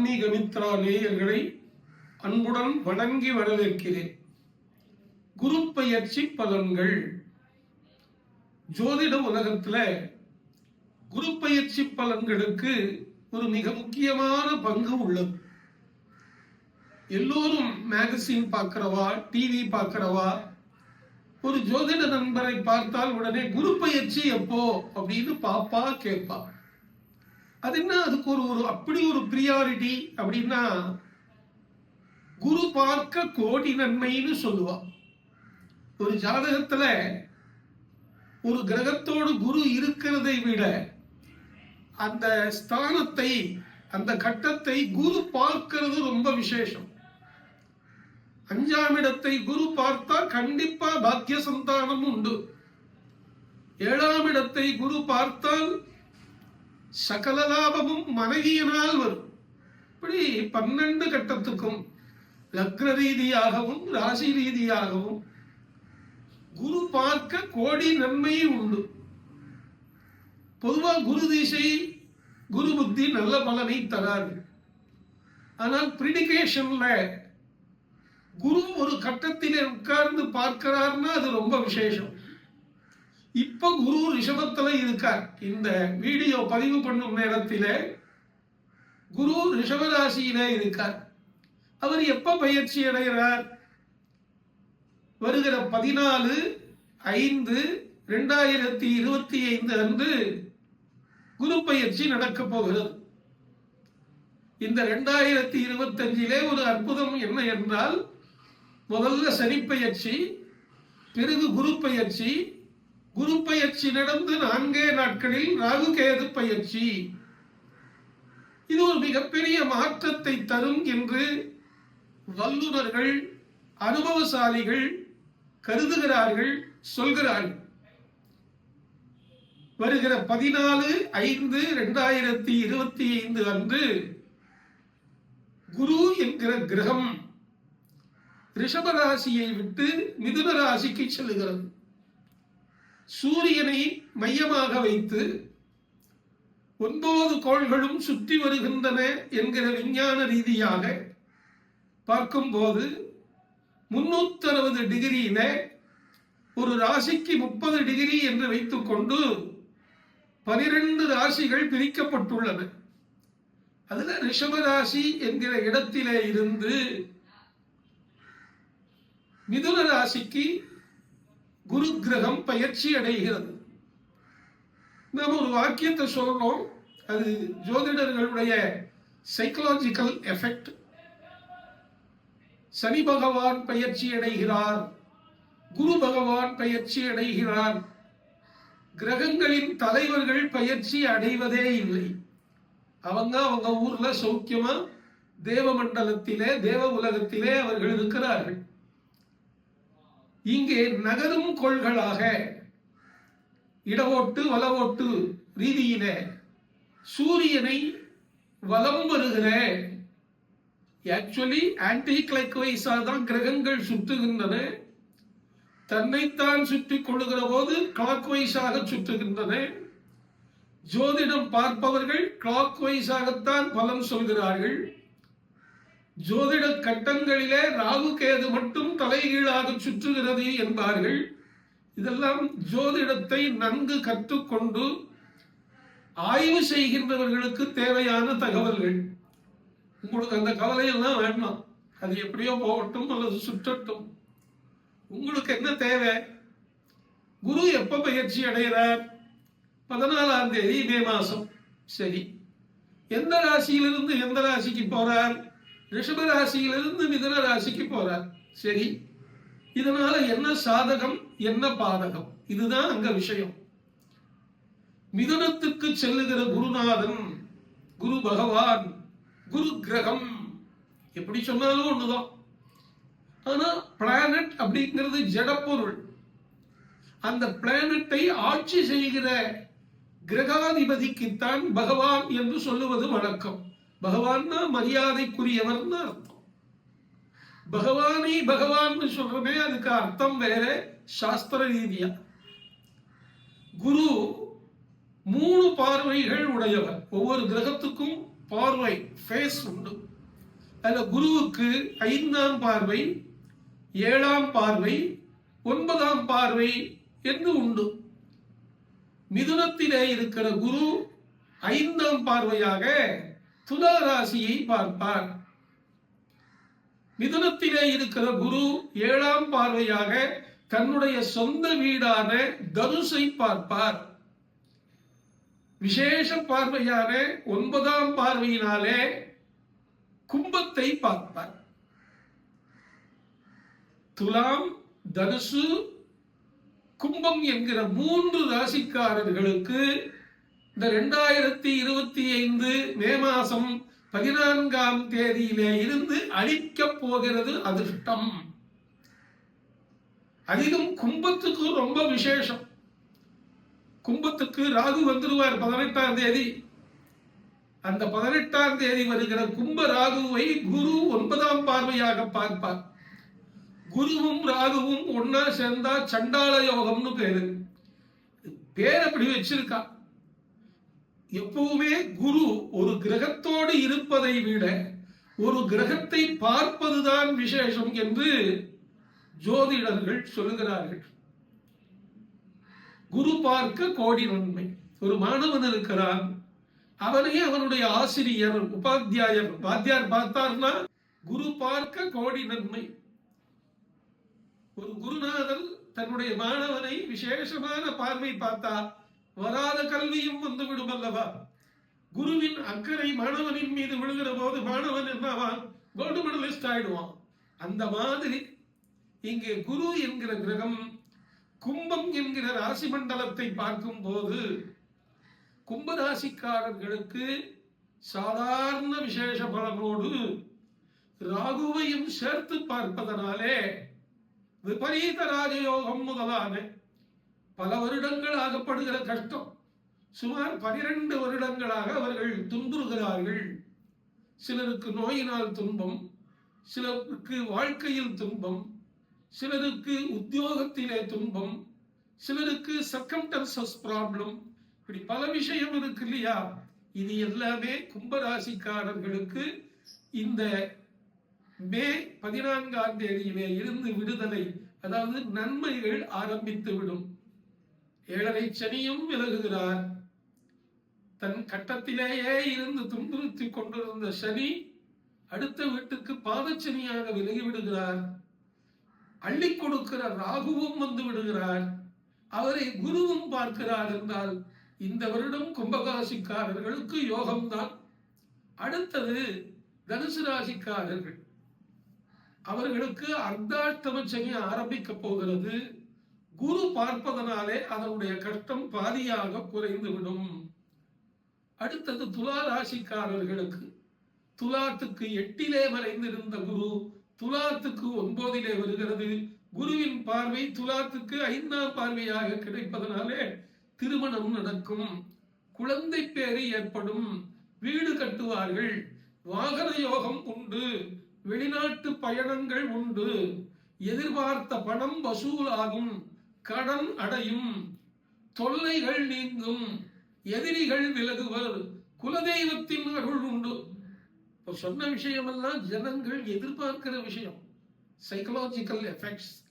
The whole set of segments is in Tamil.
ஆன்மீக மித்ரா நேயர்களை அன்புடன் வணங்கி வரவேற்கிறேன். குரு பயிற்சி பலன்கள். ஜோதிட உலகத்துல குரு பயிற்சி பலன்களுக்கு ஒரு மிக முக்கியமான பங்கு உள்ளது. எல்லோரும் மேகசின் பார்க்கிறவா டிவி பார்க்கிறவா ஒரு ஜோதிட நண்பரை பார்த்தால் உடனே குரு பயிற்சி எப்போ அப்படின்னு பாப்பா கேட்பா. அது என்ன? அதுக்கு ஒரு ஒரு அப்படி ஒரு பிரியாரிட்டி அப்படின்னா குரு பார்க்க கோடி நன்மைன்னு சொல்லுவா. ஒரு ஜாதகத்துல ஒரு கிரகத்தோடு குரு இருக்கிறதை விட அந்த ஸ்தானத்தை அந்த கட்டத்தை குரு பார்க்கிறது ரொம்ப விசேஷம். அஞ்சாம் இடத்தை குரு பார்த்தா கண்டிப்பா பாக்கிய சந்தானம் உண்டு. ஏழாம் இடத்தை குரு பார்த்தால் சகல லாபமும் மனைவியினால் வரும். இப்படி பன்னெண்டு கட்டத்துக்கும் லக்ன ரீதியாகவும் ராசி ரீதியாகவும் குரு பார்க்க கோடி நன்மை உண்டு. பொதுவா குரு திசை குரு புத்தி நல்ல பலனை தராது. ஆனால் பிரிடிகேஷன்ல குரு ஒரு கட்டத்திலே உட்கார்ந்து பார்க்கிறார்னா அது ரொம்ப விசேஷம். இப்ப குரு ரிஷபத்துல இருக்கார். இந்த வீடியோ பதிவு பண்ணும் நேரத்தில் குரு ரிஷபராசியில இருக்கார். அவர் எப்ப பயிற்சி அடைகிறார்? வருகிற பதினாலு ஐந்து ரெண்டாயிரத்தி இருபத்தி ஐந்து அன்று குரு பயிற்சி நடக்க போகிறது. இந்த ரெண்டாயிரத்தி இருபத்தஞ்சிலே ஒரு அற்புதம் என்ன என்றால் முதல்ல சனி பயிற்சி பிறகு குரு பயிற்சி குரு பயிற்சி நடந்து நான்கே நாட்களில் ராகு கேது பயிற்சி. இது ஒரு மிகப்பெரிய மாற்றத்தை தரும் என்று வல்லுநர்கள் அனுபவசாலிகள் கருதுகிறார்கள் சொல்கிறார்கள். வருகிற பதினாலு ஐந்து ரெண்டாயிரத்தி இருபத்தி ஐந்து அன்று குரு என்கிற கிரகம் ரிஷப ராசியை விட்டு மிதுன ராசிக்கு செல்கிறது சூரியனை மையமாக வைத்து ஒன்பது கோள்களும் சுற்றி வருகின்றன என்கிற விஞ்ஞான ரீதியாக பார்க்கும்போது முன்னூத்தறுபது டிகிரியில ஒரு ராசிக்கு முப்பது டிகிரி என்று வைத்துக்கொண்டு பனிரெண்டு ராசிகள் பிரிக்கப்பட்டுள்ளன. அதுல ரிஷப ராசி என்கிற இடத்திலே இருந்து மிதுன ராசிக்கு குரு கிரகம் பயிற்சி அடைகிறது. நாம் ஒரு வாக்கியத்தை சொல்றோம். அது ஜோதிடர்களுடைய சைக்கலாஜிக்கல் எஃபெக்ட் சனி பகவான் பயிற்சி அடைகிறார். குரு பகவான் பயிற்சி அடைகிறார். கிரகங்களின் தலைவர்கள் பயிற்சி அடைவதே இல்லை. அவங்க அவங்க ஊர்ல சௌக்கியமா தேவ மண்டலத்திலே தேவ உலகத்திலே அவர்கள் இருக்கிறார்கள். இங்கே நகரும் கோள்களாக. இடவோட்டு வலவோட்டு ரீதியில சூரியனை வலம் வருகிற. ஆக்சுவலி ஆன்டி கிளைக்வைஸா தான் கிரகங்கள் சுற்றுகின்றன. தன்னைத்தான் சுற்றிக் கொள்ளுகிற போது கிளாக் வைஸாக சுற்றுகின்றன. ஜோதிடம் பார்ப்பவர்கள் கிளாக் வைஸாகத்தான் பலன் சொல்கிறார்கள். ஜோதிட கட்டங்களிலே ராகு கேது மட்டும் தலைகீழாக சுற்றுகிறது என்பார்கள். இதெல்லாம் ஜோதிடத்தை நன்கு கற்றுக்கொண்டு ஆய்வு செய்கின்றவர்களுக்கு தேவையான தகவல்கள். உங்களுக்கு அந்த கவலையெல்லாம் வேண்டாம். அது எப்படியோ போகட்டும் அல்லது சுற்றட்டும். உங்களுக்கு என்ன தேவை? குரு எப்ப பயிற்சி அடைகிறார்? பதினாலாம் தேதி மே மாசம். சரி. எந்த ராசியிலிருந்து எந்த ராசிக்கு போறார்? ரிஷப ராசியிலிருந்து மிதன ராசிக்கு போறார். சரி. இதனால என்ன சாதகம் என்ன பாதகம்? இதுதான் அங்க விஷயம். மிதனத்துக்கு செல்லுகிற குருநாதன் குரு பகவான் குரு கிரகம். எப்படி சொன்னாலும் ஒண்ணுதான். ஆனா பிளானட் அப்படிங்கிறது ஜடப்பொருள். அந்த பிளானட்டை ஆட்சி செய்கிற கிரகாதிபதிக்குத்தான் பகவான் என்று சொல்லுவது வழக்கம். பகவான்னா மரியாதைக்குரியவர்னு அர்த்தம். பகவானை பகவான் சொல்றமே அதுக்கு அர்த்தம் வேற சாஸ்திர ரீதியா. குரு மூணு பார்வைகள் உடையவர். ஒவ்வொரு கிரகத்துக்கும் பார்வை ஃபேஸ் உண்டு. அதுல குருவுக்கு ஐந்தாம் பார்வை ஏழாம் பார்வை ஒன்பதாம் பார்வை என்று உண்டு. மிதுனத்திலே இருக்கிற குரு ஐந்தாம் பார்வையாக துலா ராசியை பார்ப்பார். மிதுனத்திலே இருக்கிற குரு ஏழாம் பார்வையாக தன்னுடைய சொந்த வீடான தனுசை பார்ப்பார். விசேஷ பார்வையான ஒன்பதாம் பார்வையினாலே கும்பத்தை பார்ப்பார். துலாம் தனுசு கும்பம் என்கிற மூன்று ராசிக்காரர்களுக்கு இந்த ரெண்டாயிரத்தி இருபத்தி ஐந்து மே மாசம் பதினான்காம் தேதியிலே இருந்து அழிக்க போகிறது அதிர்ஷ்டம். அதிகம் கும்பத்துக்கு ரொம்ப விசேஷம். கும்பத்துக்கு ராகு வந்துருவார் பதினெட்டாம் தேதி. அந்த பதினெட்டாம் தேதி வருகிற கும்ப ராகுவை குரு ஒன்பதாம் பார்வையாக பார்ப்பார். குருவும் ராகுவும் ஒன்னா சேர்ந்தா சண்டாள யோகம்னு பேரு. பேர் அப்படி வச்சிருக்கா. எப்பவுமே குரு ஒரு கிரகத்தோடு இருப்பதை விட ஒரு கிரகத்தை பார்ப்பதுதான் விசேஷம் என்று ஜோதிடர்கள் சொல்லுகிறார்கள். குரு பார்க்க கோடி நன்மை. ஒரு மாணவன் இருக்கிறான். அவனையே அவனுடைய ஆசிரியர் உபாத்தியாயர். வாத்தியார் பார்த்தார்னா குரு பார்க்க கோடி நன்மை. ஒரு குருநாதர் தன்னுடைய மாணவனை விசேஷமான பார்வை பார்த்தா வராத கல்வியும் வந்துவிடும் அல்லவா குருவின் அக்கறை மாணவனின் மீது விழுகிற போது மாணவன் என்னவான்? கோல்டு மெடலிஸ்ட் ஆயிடுவான். அந்த மாதிரி இங்கே குரு என்கிற கிரகம் கும்பம் என்கிற ராசி மண்டலத்தை பார்க்கும் போது கும்பராசிக்காரர்களுக்கு சாதாரண விசேஷ பலனோடு ராகுவையும் சேர்த்து பார்ப்பதனாலே விபரீத ராஜயோகம் முதலான பல வருடங்கள் ஆகப்படுகிற கஷ்டம். சுமார் பனிரெண்டு வருடங்களாக அவர்கள் துன்புறுகிறார்கள். சிலருக்கு நோயினால் துன்பம் சிலருக்கு வாழ்க்கையில் துன்பம் சிலருக்கு உத்தியோகத்திலே துன்பம் சிலருக்கு சர்க்கம்டன்சஸ் ப்ராப்ளம் இப்படி பல விஷயம் இருக்கு இல்லையா? இது எல்லாமே கும்பராசிக்காரர்களுக்கு இந்த மே பதினான்காம் தேதியிலே இருந்து விடுதலை அதாவது நன்மைகள் ஆரம்பித்து விடும். ஏழரை சனியும் விலகுகிறார். தன் கட்டத்திலேயே இருந்து துன்புறுத்தி கொண்டிருந்த சனி அடுத்த வீட்டுக்கு பாதச்சனியாக விலகி விடுகிறார் அள்ளி கொடுக்கிற ராகுவும் வந்து விடுகிறார். அவரை குருவும் பார்க்கிறார் என்றால் இந்த வருடம் கும்பகாசிக்காரர்களுக்கு யோகம்தான். அடுத்தது தனுசு ராசிக்காரர்கள். அவர்களுக்கு அர்த்தாஷ்டம சனி ஆரம்பிக்க போகிறது. குரு பார்ப்பதனாலே அதனுடைய கஷ்டம் பாதியாக குறைந்துவிடும். அடுத்தது துலா ராசிக்காரர்களுக்கு. துலாத்துக்கு எட்டிலே மறைந்திருந்த குரு துலாத்துக்கு ஒன்பதிலே வருகிறது. குருவின் பார்வை துலாத்துக்கு ஐந்தாம் பார்வையாக கிடைப்பதனாலே திருமணம் நடக்கும். குழந்தை பேரு ஏற்படும். வீடு கட்டுவார்கள். வாகன யோகம் உண்டு. வெளிநாட்டு பயணங்கள் உண்டு. எதிர்பார்த்த பணம் வசூலாகும். கடன் அடையும். தொல்லைகள் நீங்கும். எதிரிகள் விலகுவர். குலதெய்வத்தின் அருள் உண்டு. இப்போ சொன்ன விஷயமெல்லாம் ஜனங்கள் எதிர்பார்க்கிற விஷயம். சைக்கலாஜிக்கல் எஃபெக்ட்ஸ்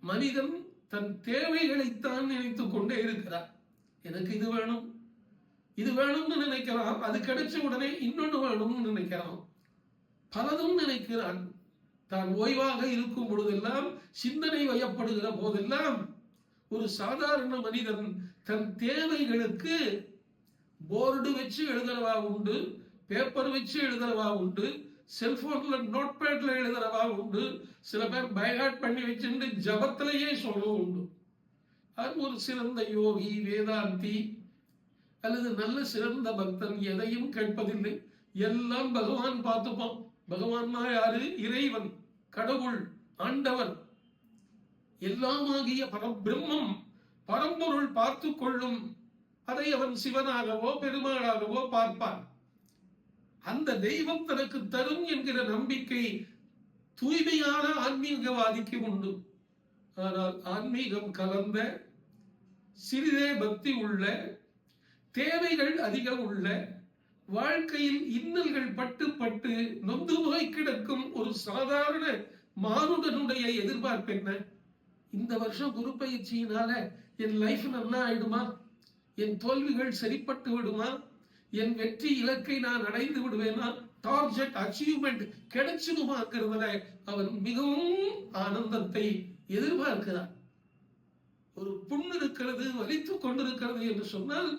மனிதன் தன் தேவைகளைத்தான் நினைத்து கொண்டே இருக்கிறார் எனக்கு இது வேணும். இது வேணும்னு நினைக்கிறான். அது கிடைச்ச உடனே இன்னொன்று வேணும்னு நினைக்கிறான். பலதும் நினைக்கிறான். தான் ஓய்வாக இருக்கும் பொழுதெல்லாம் சிந்தனை வயப்படுகிற போதெல்லாம் ஒரு சாதாரண மனிதன் தன் தேவைகளுக்கு போர்டு வச்சு எழுதுறவா உண்டு பேப்பர் வச்சு எழுதுறவா உண்டு செல்போன்ல நோட் பேட்ல எழுதுறவா உண்டு சில பேர் பைஹாட் பண்ணி வச்சுட்டு ஜபத்திலேயே சொல்லவும் உண்டு. அது ஒரு சிறந்த யோகி வேதாந்தி அல்லது நல்ல சிறந்த பக்தன் எதையும் கேட்பதில்லை. எல்லாம் பகவான் பார்த்துப்பான். பகவான்னா யாரு? இறைவன் கடவுள் ஆண்டவன் எல்லாமாகிய பரபிரம்மம் பரம்பொருள் பார்த்து கொள்ளும். அதை அவன் சிவனாகவோ பெருமாளாகவோ பார்ப்பான். அந்த தெய்வம் தனக்கு தரும் என்கிற நம்பிக்கை தூய்மையான ஆன்மீகவாதிக்கு உண்டு. ஆனால் ஆன்மீகம் கலந்த சிறிதே பக்தி உள்ள தேவைகள் அதிகம் உள்ள வாழ்க்கையில் இன்னல்கள் பட்டு பட்டு நொந்து போய் கிடக்கும் ஒரு சாதாரண மானுடனுடைய எதிர்பார்ப்பு என்ன? இந்த வருஷம் குரு பயிற்சியினால என் லைஃப் நல்லா ஆயிடுமா? என் தோல்விகள் சரிப்பட்டு விடுமா? என் வெற்றி இலக்கை நான் அடைந்து விடுவேனா? டார்கெட் அச்சீவ்மெண்ட் கிடைச்சிடுமாங்கிறதுல அவன் மிகவும் ஆனந்தத்தை எதிர்பார்க்கிறான் ஒரு புண்ணு இருக்கிறது வலித்து கொண்டிருக்கிறது என்று சொன்னால்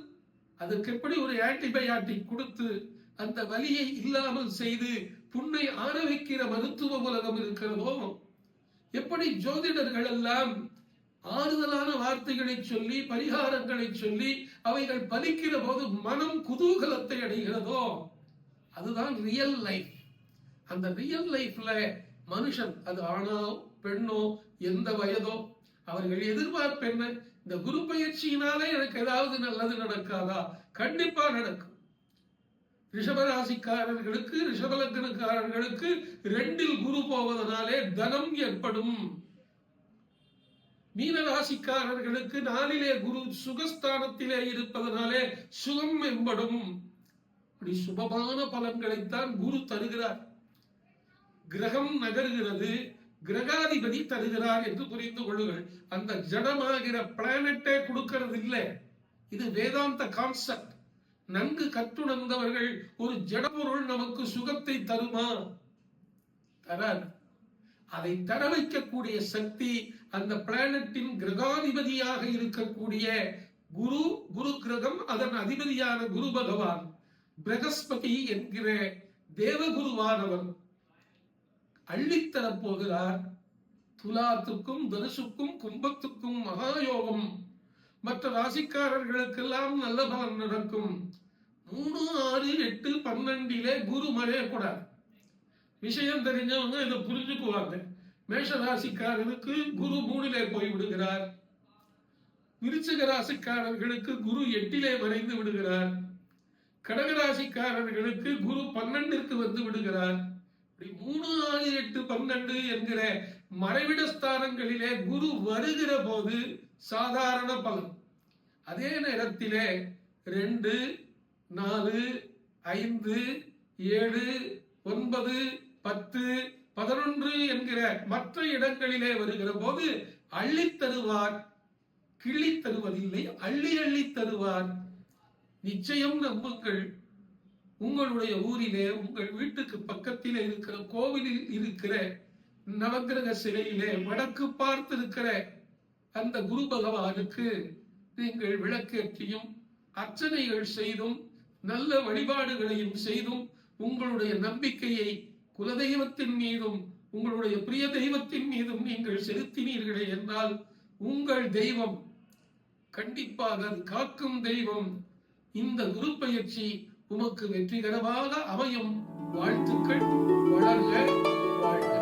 அதற்கு எப்படி ஒரு ஆன்டிபயாட்டிக் கொடுத்து அந்த வலியை இல்லாமல் செய்து புண்ணை ஆரவிக்கிற மருத்துவ உலகம் இருக்கிறதோ எப்படி ஜோதிடர்கள் எல்லாம் ஆறுதலான வார்த்தைகளை சொல்லி பரிகாரங்களை சொல்லி அவைகள் பலிக்கிற போது மனம் குதூகலத்தை அடைகிறதோ அதுதான் ரியல் லைஃப் அந்த ரியல் லைஃப்ல மனுஷன் அது ஆணோ பெண்ணோ எந்த வயதோ அவர்கள் எதிர்பார்ப்பு என்ன? இந்த குரு பயிற்சியினாலே எனக்கு ஏதாவது நல்லது நடக்காதா? கண்டிப்பா நடக்கும். ரிஷபராசிக்காரர்களுக்கு ரிஷபலக்கணக்காரர்களுக்கு ரெண்டில் குரு போவதனாலே தனம் ஏற்படும். மீனராசிக்காரர்களுக்கு நாளிலே குரு சுகஸ்தானத்திலே இருப்பதனாலே சுகம் மேம்படும். அப்படி சுபமான பலன்களைத்தான் குரு தருகிறார். கிரகம் நகர்கிறது. கிரகாதிபதி தருகிறார் என்று புரிந்து கொள்ளுங்கள். அந்த ஜடமாகிற பிளானட்டே கொடுக்கிறது இல்லை இது வேதாந்த கான்செப்ட் நன்கு கற்றுணர்ந்தவர்கள் ஒரு ஜடபொருள் நமக்கு சுகத்தை தருமா? தராது. அதை தர வைக்கக்கூடிய சக்தி அந்த பிளானட்டின் கிரகாதிபதியாக இருக்கக்கூடிய குரு குரு கிரகம் அதன் அதிபதியான குரு பகவான் பிரகஸ்பதி என்கிற தேவகுருவானவர் அள்ளித்தரப் போகிறார் துலாத்துக்கும் தனுசுக்கும் கும்பத்துக்கும் மகாயோகம். மற்ற ராசிக்காரர்களுக்கெல்லாம் நல்ல பலன் நடக்கும். மூணு ஆறு எட்டு பன்னெண்டிலே குரு மறையக்கூடாது விஷயம் தெரிஞ்சவங்க இதை புரிஞ்சுக்குவாங்க. மேஷ ராசிக்காரருக்கு குரு மூணிலே போய் விடுகிறார். விருச்சக ராசிக்காரர்களுக்கு குரு எட்டிலே மறைந்து விடுகிறார். கடகராசிக்காரர்களுக்கு குரு பன்னெண்டிற்கு வந்து விடுகிறார். இப்படி மூணு ஆறு எட்டு பன்னெண்டு என்கிற மறைவிட ஸ்தானங்களிலே குரு வருகிற போது சாதாரண பலன். அதே நேரத்திலே ரெண்டு நாலு ஐந்து ஏழு ஒன்பது பத்து பதினொன்று என்கிற மற்ற இடங்களிலே வருகிற போது அள்ளி தருவார் கிள்ளி தருவதில்லை அள்ளி அள்ளி தருவார். நிச்சயம் நம்புங்கள் உங்களுடைய ஊரிலே உங்கள் வீட்டுக்கு பக்கத்திலே இருக்கிற கோவிலில் இருக்கிற நவக்கிரக சிலையிலே வடக்கு பார்த்திருக்கிற அந்த குரு பகவானுக்கு நீங்கள் விளக்கேற்றியும் அர்ச்சனைகள் செய்தும் நல்ல வழிபாடுகளையும் செய்தும் உங்களுடைய நம்பிக்கையை குலதெய்வத்தின் மீதும் உங்களுடைய பிரிய தெய்வத்தின் மீதும் நீங்கள் செலுத்தினீர்களே என்றால் உங்கள் தெய்வம் கண்டிப்பாக காக்கும் தெய்வம். இந்த குரு பயிற்சி உமக்கு வெற்றிகரமாக அமையும். வாழ்த்துக்கள். வளர்க. வாழ்க.